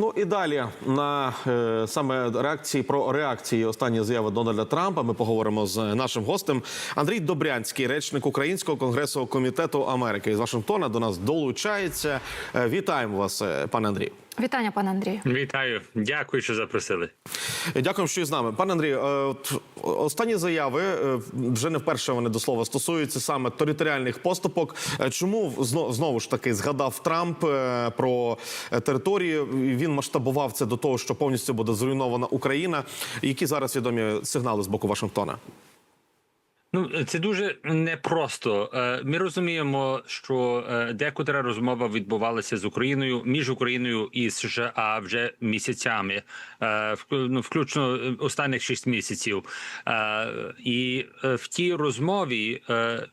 Ну і далі на е, саме реакції про реакції останні заяви Дональда Трампа. Ми поговоримо з нашим гостем Андрій Добрянський, речник Українського конгресу комітету Америки з Вашингтона. До нас долучається. Е, Вітаємо вас, е, пане Андрій. Вітання, пане Андрію. Вітаю, дякую, що запросили. Дякуємо, що і з нами. Пане Андрію, е, от останні заяви е, вже не вперше вони до слова стосуються саме територіальних поступок. Е, Чому зно- знову ж таки згадав Трамп про територію? Він масштабував це до того, що повністю буде зруйнована Україна. Які зараз відомі сигнали з боку Вашингтона? Ну це дуже непросто. Е, Ми розуміємо, що е, декотра розмова відбувалася з Україною між Україною і США вже місяцями, е, ну, включно останніх шість місяців. І в тій розмові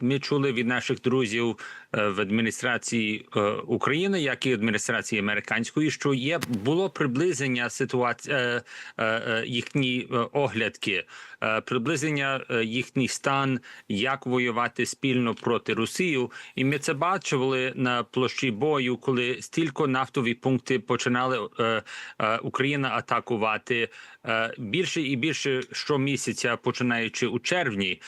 ми чули від наших друзів в адміністрації е, України, як і адміністрації американської, що є було приблизення ситуації е, е, е, їхні е, оглядки, е, приблизення е, їхній стан, як воювати спільно проти Росію. І ми це бачили на площі бою, коли стільки нафтові пункти починали е, е, Україна атакувати е, більше і більше щомісяця, починаючи у червні.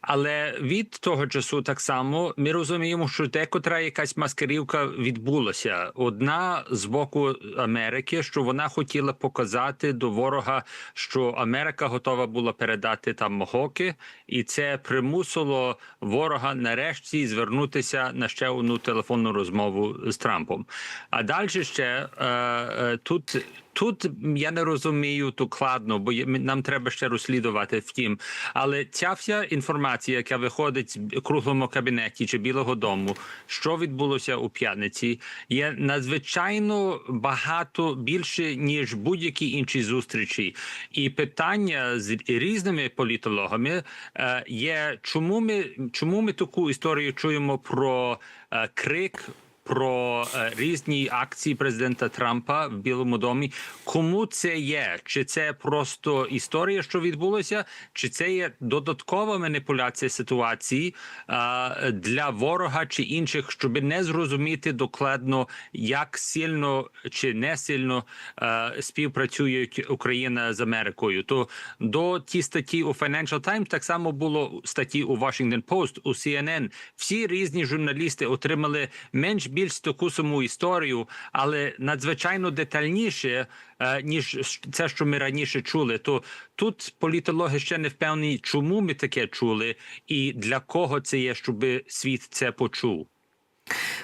Але від того часу так само ми розуміємо, що декотра якась маскарівка відбулася. Одна з боку Америки, що вона хотіла показати до ворога, що Америка готова була передати там Могоки, і це примусило ворога нарешті звернутися на ще одну телефонну розмову з Трампом. А далі ще е, е, тут. Тут я не розумію докладно, бо є- нам треба ще розслідувати. Втім, але ця вся інформація, яка виходить з круглому кабінеті чи Білого Дому, що відбулося у п'ятниці, є надзвичайно багато більше ніж будь-які інші зустрічі. І питання з різними політологами е, є, чому ми чому ми таку історію чуємо про е, крик про е, різні акції президента Трампа в Білому домі. Кому це є? Чи це просто історія, що відбулося, чи це є додаткова маніпуляція ситуації е, для ворога чи інших, щоб не зрозуміти докладно, як сильно чи не сильно е, співпрацюють Україна з Америкою? То до ті статті у Financial Times так само було статті у Washington Post, у CNN. Всі різні журналісти отримали менш більш таку саму історію, але надзвичайно детальніше, е, ніж це, що ми раніше чули. То тут політологи ще не впевнені, чому ми таке чули, і для кого це є, щоб світ це почув.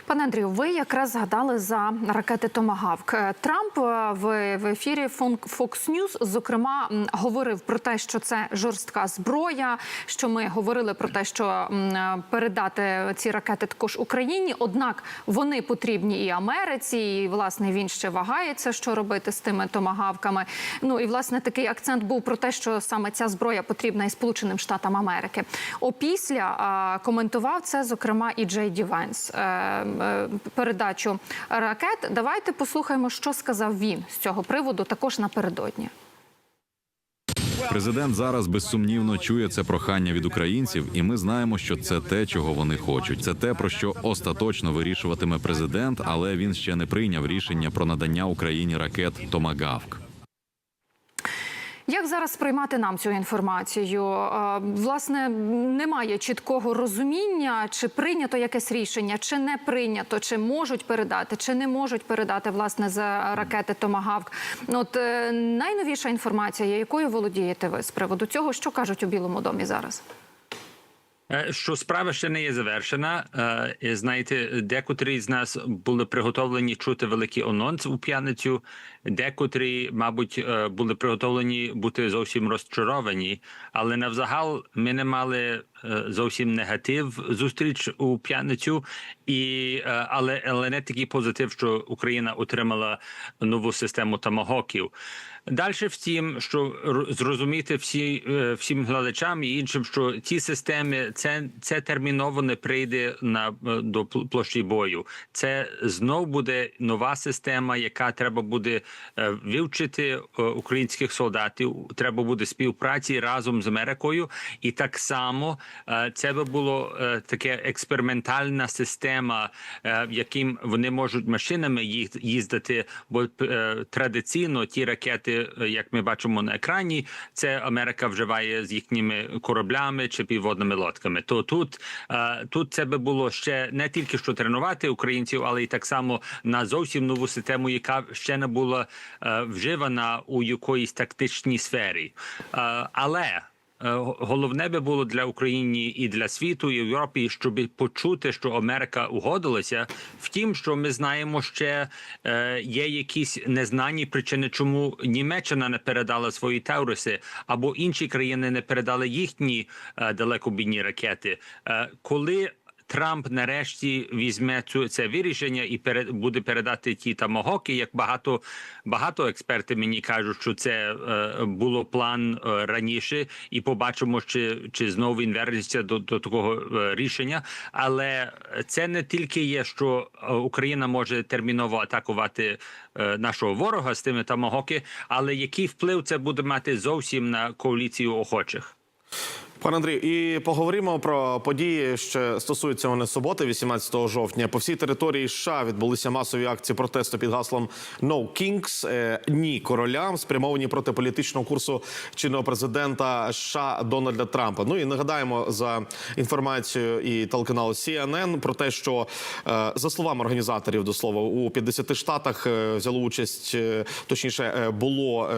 Пане Андрію, ви якраз згадали за ракети Томагавк. Е, Трамп е, в, ефірі Fox News, зокрема, говорив про те, що це жорстка зброя. Що ми говорили про те, що е, передати ці ракети також Україні. Однак вони потрібні і Америці, і власне він ще вагається, що робити з тими томагавками. Ну і власне такий акцент був про те, що саме ця зброя потрібна і Сполученим Штатам Америки. Опісля коментував це, зокрема, і Джей Ді Венс е, передачу ракет. Давайте послухаємо, що сказав він з цього приводу, також напередодні. Президент зараз безсумнівно чує це прохання від українців, і ми знаємо, що це те, чого вони хочуть. Це те, про що остаточно вирішуватиме президент, але він ще не прийняв рішення про надання Україні ракет Томагавк. Як зараз сприймати нам цю інформацію? Е, Власне, немає чіткого розуміння, чи прийнято якесь рішення, чи не прийнято, чи можуть передати, чи не можуть передати власне за ракети Томагавк. От е, найновіша інформація, якою володієте ви з приводу цього, що кажуть у Білому домі зараз? Е, Що справа ще не є завершена. Е, Знаєте, декотрі з нас були приготовлені чути великий анонс у п'ятницю, декотрі, мабуть, е, були приготовлені бути зовсім розчаровані. Але навзагал ми не мали зовсім негатив зустріч у п'ятницю, і але, але не такий позитив, що Україна отримала нову систему тамагоків. Далі втім, що зрозуміти всі е, всім глядачам і іншим, що ці системи це, це терміново не прийде на е, до пл- площі бою. Це знов буде нова система, яка треба буде е, вивчити українських солдатів. Треба буде співпраці разом з Америкою, і так само це би було таке експериментальна система, в яким вони можуть машинами їздити. Бо традиційно ті ракети, е, як ми бачимо на екрані, це Америка вживає з їхніми кораблями чи підводними лодками. То тут, е, тут це би було ще не тільки що тренувати українців, але й так само на зовсім нову систему, яка ще не була е, вживана у якоїсь тактичній сфері. Але Головне би було для України і для світу, і Європи, щоб почути, що Америка угодилася. Втім, що ми знаємо, ще е, є якісь незнані причини, чому Німеччина не передала свої Тауруси, або інші країни не передали їхні е, далекобійні ракети. Е, коли Трамп нарешті візьме цю це вирішення і перед буде передати ті тамагоки. Як багато багато експерти мені кажуть, що це е, було план е, раніше, і побачимо, чи, чи знову він вернеться до, до такого е, рішення. Але це не тільки є, що е, Україна може терміново атакувати е, нашого ворога з тими тамагоки, але який вплив це буде мати зовсім на коаліцію охочих. Пане Андрію, і поговоримо про події, що стосуються вони суботи, 18 жовтня. По всій території США відбулися масові акції протесту під гаслом «No Kings» е, – ні королям, спрямовані проти політичного курсу чинного президента США Дональда Трампа. Ну і нагадаємо за інформацією і телеканалу CNN про те, що е, за словами організаторів до слова у 50 штатах е, взяло участь, точніше було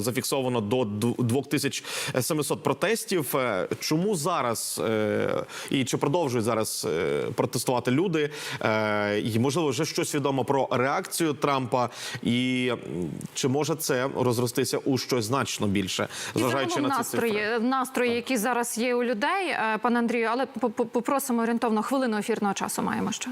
зафіксовано до 2700 протестів. Чому зараз е, і чи продовжують зараз е, протестувати люди? Е, І можливо, вже щось відомо про реакцію Трампа, і чи може це розростися у щось значно більше, зважаючи на ці цифри? настрої, настрої, які зараз є у людей, е, пане Андрію, але по- по- попросимо орієнтовно хвилину ефірного часу. Маємо ще.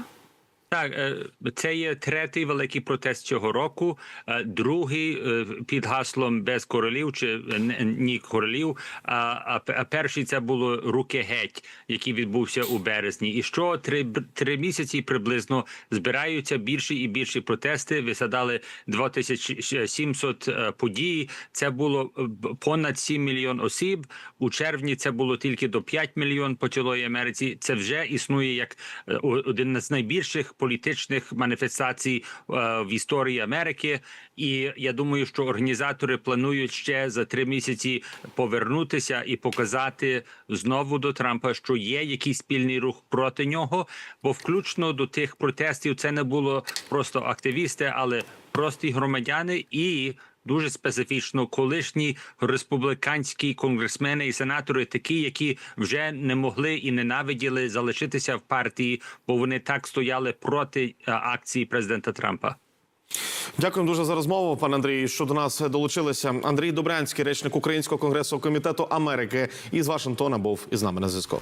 Так, е, це є третій великий протест цього року. е, Другий е, під гаслом без королів чи ні королів. А, перший це було руки геть, який відбувся у березні. І що три три місяці приблизно збираються більші і більші протести. Висадали 2700 е, подій. Це було понад 7 мільйон осіб. У червні це було тільки до 5 мільйон по цілої Америці. Це вже існує як один з найбільших політичних маніфестацій е, в історії Америки. І я думаю, що організатори планують ще за три місяці повернутися і показати знову до Трампа, що є якийсь спільний рух проти нього. Бо включно до тих протестів це не було просто активісти, але прості громадяни і. Дуже специфічно колишні республіканські конгресмени і сенатори, такі, які вже не могли і ненавиділи залишитися в партії, бо вони так стояли проти е, акції президента Трампа. Дякуємо дуже за розмову, пане Андрій. Що до нас долучилися. Андрій Добрянський, речник Українського конгресу комітету Америки із Вашингтона, був із нами на зв'язку.